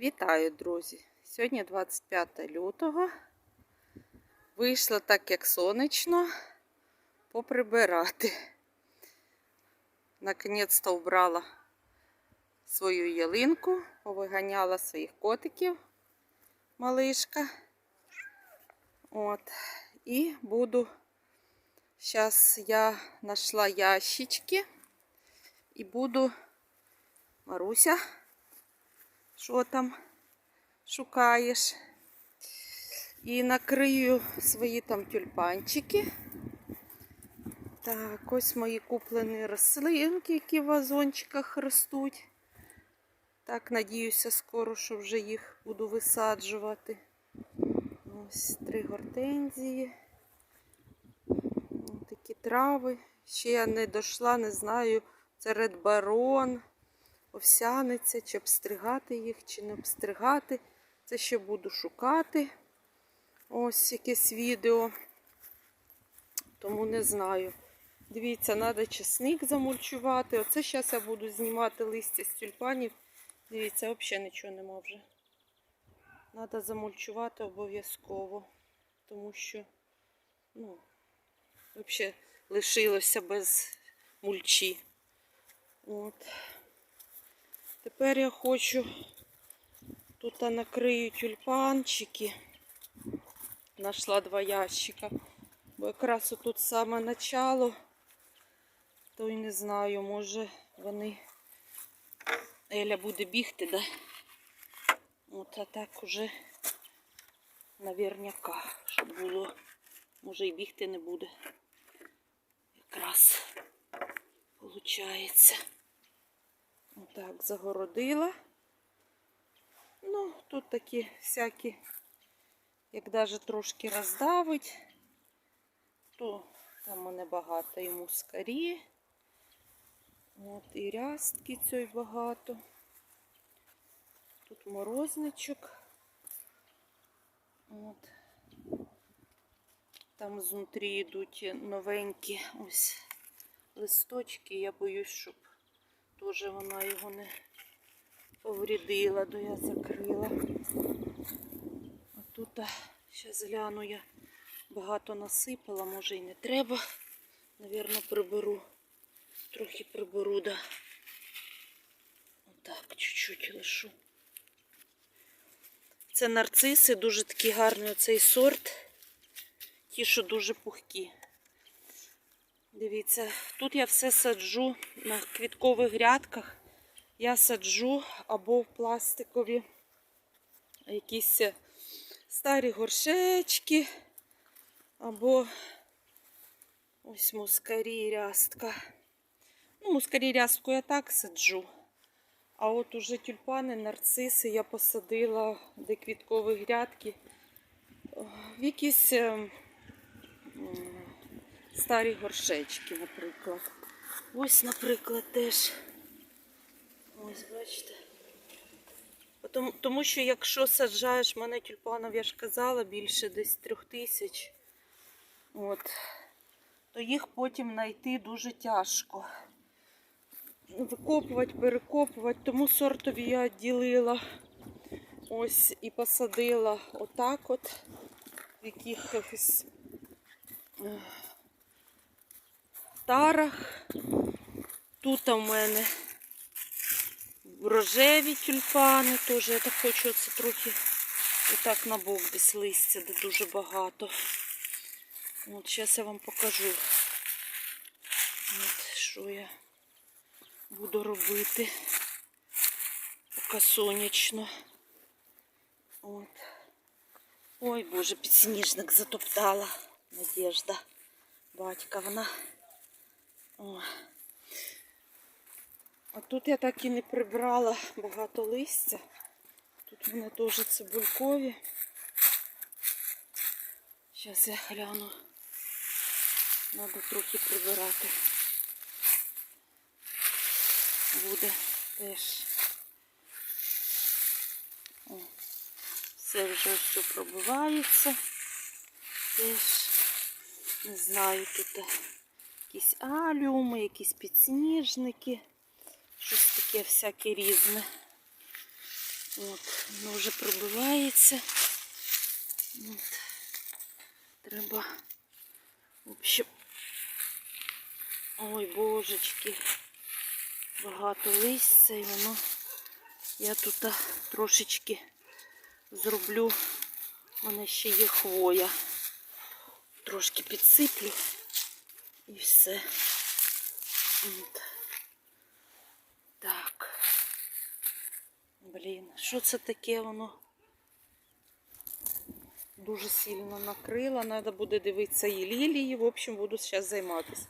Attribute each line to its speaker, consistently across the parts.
Speaker 1: Вітаю, друзі! Сьогодні 25 лютого. Вийшло так, як сонячно, поприбирати. Наконець-то вбрала свою ялинку, повиганяла своїх котиків, малишка. От. І буду. Зараз я знайшла ящички і буду Маруся. Що там шукаєш? І накрию свої там тюльпанчики. Так, ось мої куплені рослинки, які в вазончиках ростуть. Так, надіюся, скоро, що вже їх буду висаджувати. Ось три гортензії. Ось такі трави. Ще я не дійшла, не знаю, це редбарон овсяниця, чи обстригати їх, чи не обстригати. Це ще буду шукати. Ось якесь відео. Тому не знаю. Дивіться, треба чесник замульчувати. Оце зараз я буду знімати листя з тюльпанів. Дивіться, взагалі нічого нема вже. Треба замульчувати обов'язково. Тому що, ну, взагалі лишилося без мульчі. От. Тепер я хочу тут накрию тюльпанчики. Нашла два ящика. Бо якраз тут саме начало, то й не знаю, може вони Еля буде бігти, да? От а так уже наверняка, щоб було, може і бігти не буде. Якраз виходить. Так, загородила. Ну, тут такі всякі, як навіть трошки роздавить, то там у мене багато і мускарі. От, і рястки цієї багато. Тут морозничок. От. Там знутрі йдуть новенькі ось листочки. Я боюсь, щоб Теж вона його не повредила, то я закрила. А тут, зараз гляну, я багато насипала, може і не треба. Навірно, приберу. Трохи приберу, да. Отак, чуть-чуть лишу. Це нарциси, дуже такий гарний оцей сорт. Ті, що дуже пухкі. Дивіться, тут я все саджу на квіткових грядках. Я саджу або в пластикові якісь старі горшечки, або ось мускарі рястка. Ну, мускарі рястку я так саджу. А от уже тюльпани, нарциси я посадила до квіткової грядки в якісь ем, старі горшечки, наприклад. Ось, наприклад, теж. Ось, бачите. Тому, тому що якщо саджаєш мене тюльпанів, я ж казала, більше десь трьох тисяч, от, то їх потім знайти дуже тяжко. Викопувати, перекопувати, тому сортові я ділила ось і посадила отак от в якихось тарах. Тут у мене рожеві тюльпани, теж я так хочу це трохи отак на бок десь листя, де дуже багато. От зараз я вам покажу, от, що я буду робити поки сонячно. От. Ой, Боже, підсніжник затоптала. Надежда. Батьковна. А тут я так і не прибрала багато листя. Тут в мене теж цибулькові. Зараз я гляну. Треба трохи прибирати. Буде теж. О, все вже все пробивається. Теж не знаю тут якісь алюми, якісь підсніжники, щось таке всяке різне. От, воно вже пробивається. От. Треба, в общем, ой, божечки, багато листя і воно. Я тут трошечки зроблю. У ще є хвоя. Трошки підсиплю і все. От. Так. Блін, що це таке воно? Дуже сильно накрила. Треба буде дивитися і лілії. В общем, буду зараз займатися.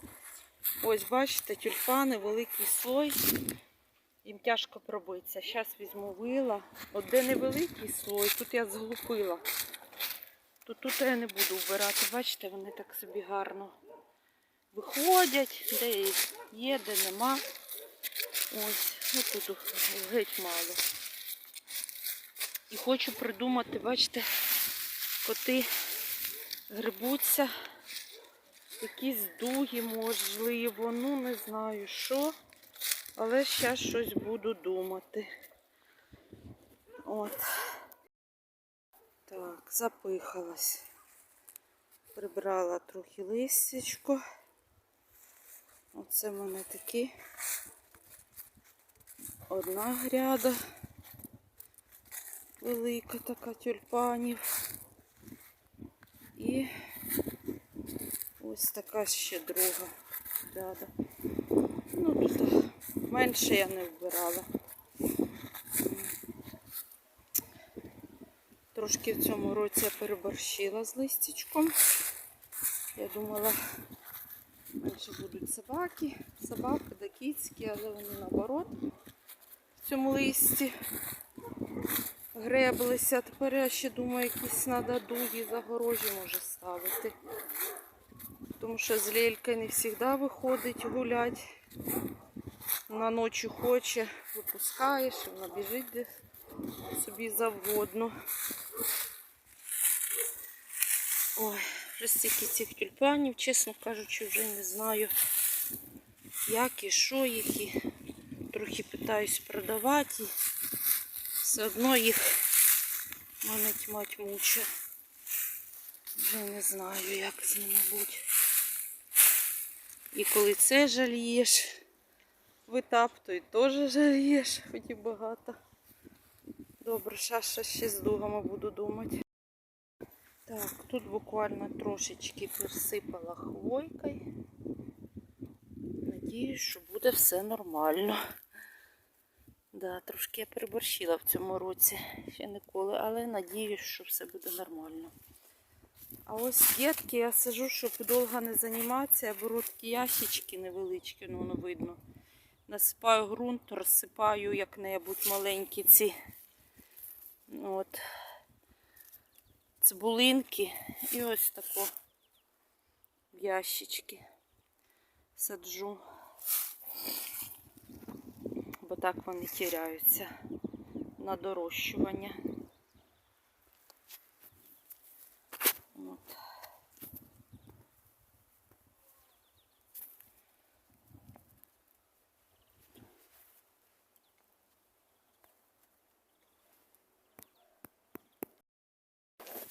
Speaker 1: Ось, бачите, тюльпани, великий слой. Їм тяжко пробитися. Зараз візьму вила. От де невеликий слой, тут я зглупила. То тут я не буду вбирати. Бачите, вони так собі гарно виходять, де є, де нема. Ось, ну тут геть мало. І хочу придумати, бачите, коти грибуться, якісь дуги, можливо, ну не знаю що. Але зараз щось буду думати. От. Так, запихалась. Прибрала трохи листячко. Оце в мене такі. Одна гряда. Велика така тюльпанів. І ось така ще друга гряда. Ну, тут менше я не вбирала. Трошки в цьому році я переборщила з листячком. Я думала, менше будуть собаки, собаки да кіцькі, але вони наоборот в цьому листі греблися. Тепер я ще думаю, якісь треба дуги загорожі може ставити. Тому що з лелькою не завжди виходить гуляти. На ночі хоче, випускаєш, вона біжить де собі завгодно. Ой, вже стільки цих тюльпанів, чесно кажучи, вже не знаю, як і що їх. І трохи питаюсь продавати. Все одно їх мене тьмать муче. Вже не знаю, як з ними бути. І коли це жалієш, витаптуй теж жалієш, хоч і багато. Добре, зараз ще з дугами буду думати. Так, тут буквально трошечки присипала хвойкою. Надіюсь, що буде все нормально. Да, трошки я переборщила в цьому році, ще ніколи, але надіюсь, що все буде нормально. А ось дітки, я сижу, щоб довго не займатися, я беру такі ящички невеличкі, ну воно видно. Насипаю ґрунт, розсипаю як-небудь маленькі ці от, цибулинки і ось тако ящички саджу. Бо так вони тіряються на дорощування. От.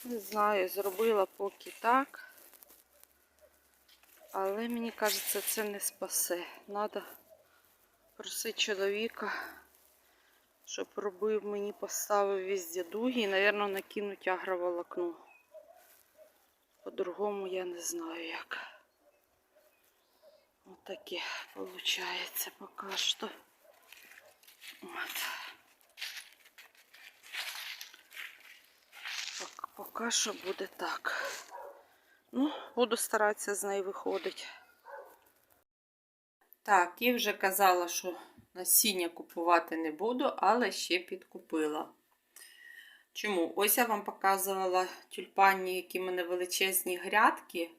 Speaker 1: Не знаю, зробила поки так. Але мені кажеться, це не спасе. Надо просити чоловіка, щоб робив мені, поставив везде дуги і, мабуть, накинуть агроволокно. По-другому я не знаю як. Ось таке виходить поки що. От. Поки що буде так. Ну, буду старатися з неї виходити. Так, і вже казала, що насіння купувати не буду, але ще підкупила. Чому? Ось я вам показувала тюльпані, які в мене величезні грядки,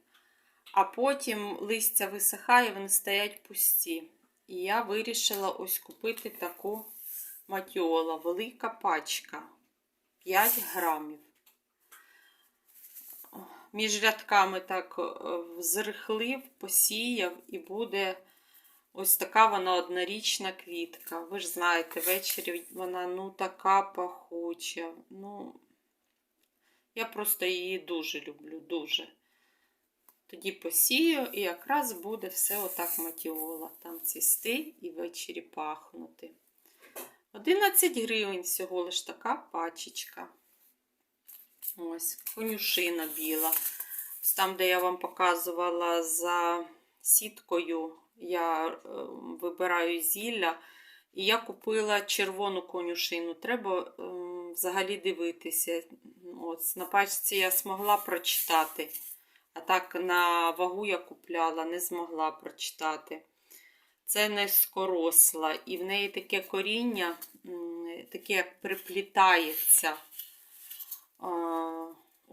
Speaker 1: а потім листя висихає, вони стоять пусті. І я вирішила ось купити таку матіола, велика пачка 5 грамів. Між рядками так е, зрихлив, посіяв і буде Ось така вона однорічна квітка. Ви ж знаєте, ввечері вона ну така пахуча. Ну, я просто її дуже люблю, дуже. Тоді посію і якраз буде все отак матіола. Там цвісти і ввечері пахнути. 11 гривень всього лиш така пачечка. Ось, конюшина біла. Там, де я вам показувала за сіткою, я е, вибираю зілля. І я купила червону конюшину. Треба е, взагалі дивитися. Ось, на пачці я змогла прочитати. А так на вагу я купляла, не змогла прочитати. Це низькоросла. І в неї таке коріння, таке як приплітається.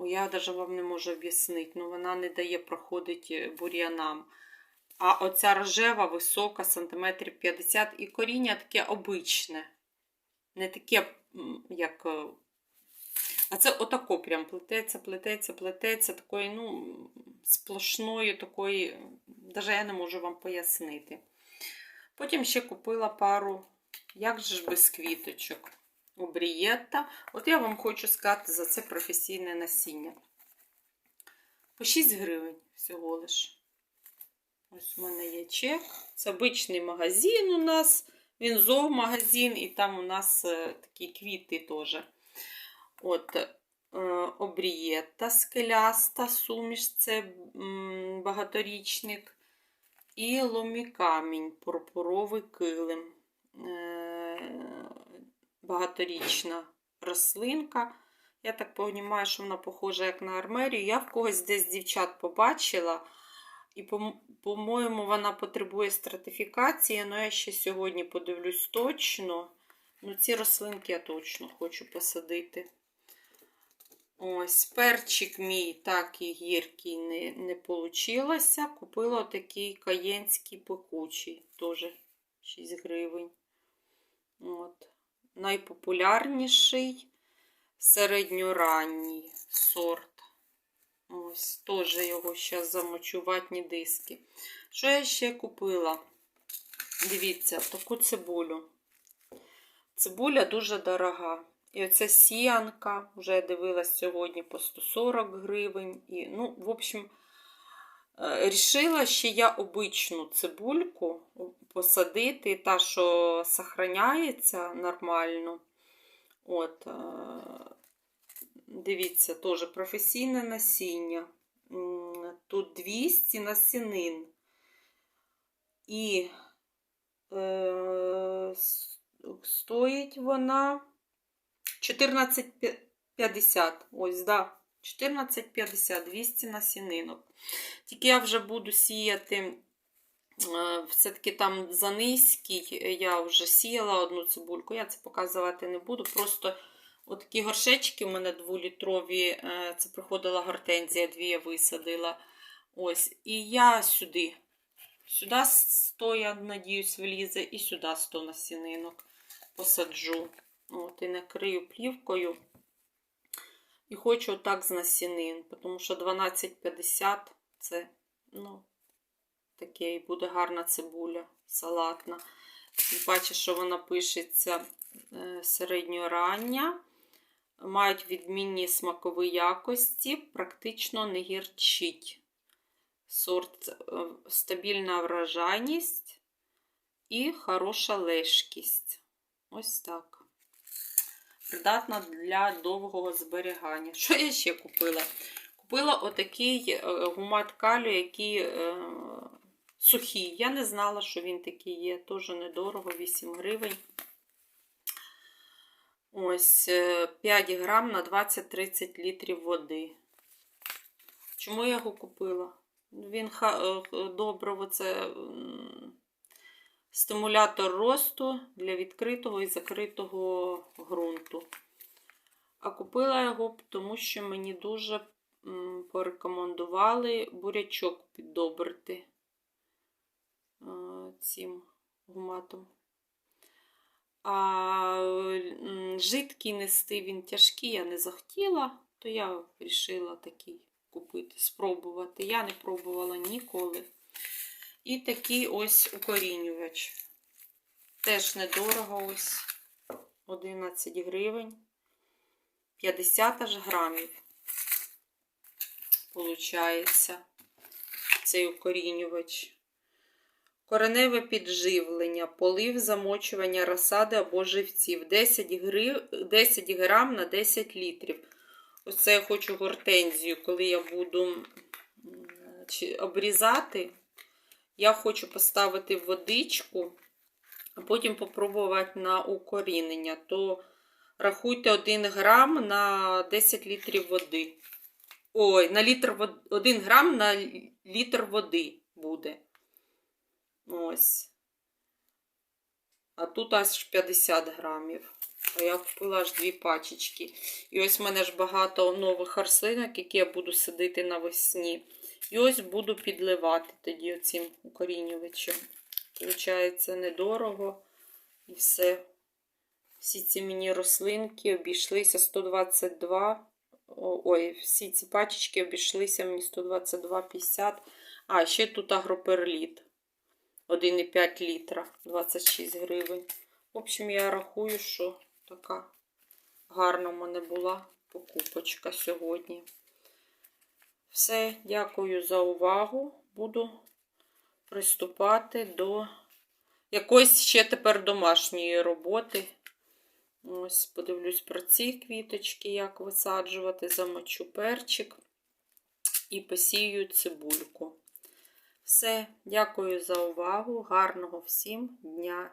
Speaker 1: Я навіть вам не можу об'яснити. Ну, вона не дає проходити бур'янам. А оця рожева висока, сантиметрів 50, і коріння таке обичне. Не таке, як. е, А це отако прям плететься, плететься, плететься, такої, ну, сплошної, такої, навіть я не можу вам пояснити. Потім ще купила пару, як же ж без квіточок, обрієтта. От я вам хочу сказати за це професійне насіння. По 6 гривень всього лиш. Ось у мене є чек. Це обичний магазин у нас. Він зоомагазин, і там у нас е, такі квіти теж. От, е, обрієта скеляста, суміш, це багаторічник. І ломікамінь, пурпуровий килим. Багаторічна рослинка. Я так розумію, що вона похожа як на армерію. Я в когось десь дівчат побачила. І, по- по-моєму, вона потребує стратифікації, але я ще сьогодні подивлюсь точно. Ну, ці рослинки я точно хочу посадити. Ось, перчик мій так і гіркий не, не получилося. Купила такий каєнський пекучий, теж 6 гривень. От. Найпопулярніший середньоранній сорт. Ось, теж його зараз замочу ватні диски. Що я ще купила? Дивіться, таку цибулю. Цибуля дуже дорога. І оця сіянка, вже я дивилась сьогодні по 140 гривень. І, ну, в общем, рішила ще я обичну цибульку посадити, та, що сохраняється нормально. От, е, дивіться, теж професійне насіння. Тут 200 насінин. І е, стоїть вона 14,50. Ось, да. 14,50, 200 насінинок. Тільки я вже буду сіяти, е, все-таки там занизький, я вже сіяла одну цибульку, я це показувати не буду. Просто отакі горшечки у мене дволітрові, е, це приходила гортензія, дві я висадила. Ось, і я сюди. Сюди 100, я надіюсь, влізе, і сюди 100 насінинок посаджу. От, і накрию плівкою. І хочу отак з насінин, тому що 12,50 це, ну, таке і буде гарна цибуля, салатна. Тим паче, що вона пишеться е, середньорання. Мають відмінні смакові якості, практично не гірчить. Сорт е, стабільна врожайність і хороша лежкість. Ось так. Придатна для довгого зберігання. Що я ще купила? Купила отакий е, гумат калію, який е, сухий. Я не знала, що він такий є. Теж недорого, 8 гривень. Ось е, 5 грам на 20-30 літрів води. Чому я його купила? Він ха- е, це стимулятор росту для відкритого і закритого ґрунту. А купила його, тому що мені дуже порекомендували бурячок піддобрити е, цим гуматом. А жидкий нести він тяжкий, я не захотіла, то я вирішила такий купити, спробувати. Я не пробувала ніколи. І такий ось укорінювач. Теж недорого ось 11 гривень. 50 аж грамів. Получається цей укорінювач. Кореневе підживлення, полив, замочування розсади або живців. 10, гри... 10 грам на 10 літрів. Ось це я хочу гортензію, коли я буду обрізати. Я хочу поставити водичку, а потім попробувати на укорінення. То рахуйте 1 грам на 10 літрів води. Ой, на літр вод... 1 грам на літр води буде. Ось. А тут аж 50 грамів. Я купила аж дві пачечки. І ось в мене ж багато нових рослинок, які я буду садити навесні. І ось буду підливати тоді оцим укорінювачем. Получається недорого. І все. Всі ці мені рослинки обійшлися 122. Ой, всі ці пачечки обійшлися мені 122,50. А, ще тут агроперліт. 1,5 літра, 26 гривень. В общем, я рахую, що така гарна в мене була покупочка сьогодні. Все, дякую за увагу. Буду приступати до якоїсь ще тепер домашньої роботи. Ось, подивлюсь про ці квіточки, як висаджувати, замочу перчик і посію цибульку. Все, дякую за увагу. Гарного всім дня